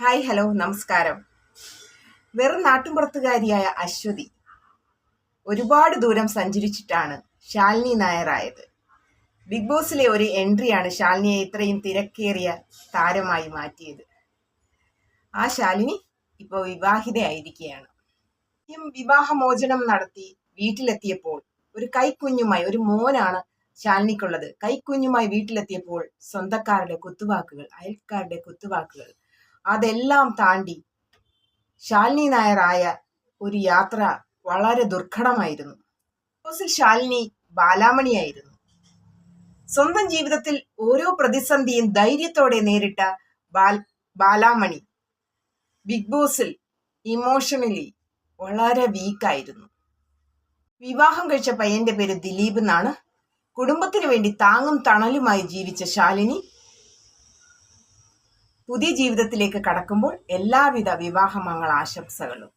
Hi hello നമസ്കാരം. വെറും നാട്ടുമ്പുറത്തുകാരിയായ അശ്വതി ഒരുപാട് ദൂരം സഞ്ചരിച്ചിട്ടാണ് ശാലിനി നായരായത്. ബിഗ് ബോസിലെ ഒരു എൻട്രിയാണ് ശാലിനിയെ ഇത്രയും തിരക്കേറിയ താരമായി മാറ്റിയത്. ആ ശാലിനി ഇപ്പോൾ വിവാഹിതയായിരിക്കുകയാണ്. വിവാഹമോചനം നടത്തി വീട്ടിലെത്തിയപ്പോൾ ഒരു കൈക്കുഞ്ഞുമായി ഒരു മോനാണ് ശാലിനിക്കുള്ളത്. കൈക്കുഞ്ഞുമായി വീട്ടിലെത്തിയപ്പോൾ സ്വന്തക്കാരുടെ കുത്തുവാക്കുകൾ അയൽക്കാരുടെ കുത്തുവാക്കുകൾ അതെല്ലാം താണ്ടി ശാലിനി നായരായ ഒരു യാത്ര വളരെ ദുർഘടമായിരുന്നു. ശാലിനി ബാലാമണിയായിരുന്നു. സ്വന്തം ജീവിതത്തിൽ ഓരോ പ്രതിസന്ധിയും ധൈര്യത്തോടെ നേരിട്ട ബാൽ ബാലാമണി ബിഗ് ബോസിൽ ഇമോഷണലി വളരെ വീക്കായിരുന്നു വിവാഹം കഴിച്ച പയ്യന്റെ പേര് ദിലീപ് എന്നാണ്. കുടുംബത്തിന് വേണ്ടി താങ്ങും തണലുമായി ജീവിച്ച ശാലിനി പുതിയ ജീവിതത്തിലേക്ക് കടക്കുമ്പോൾ എല്ലാവിധ വിവാഹമംഗള ആശംസകളും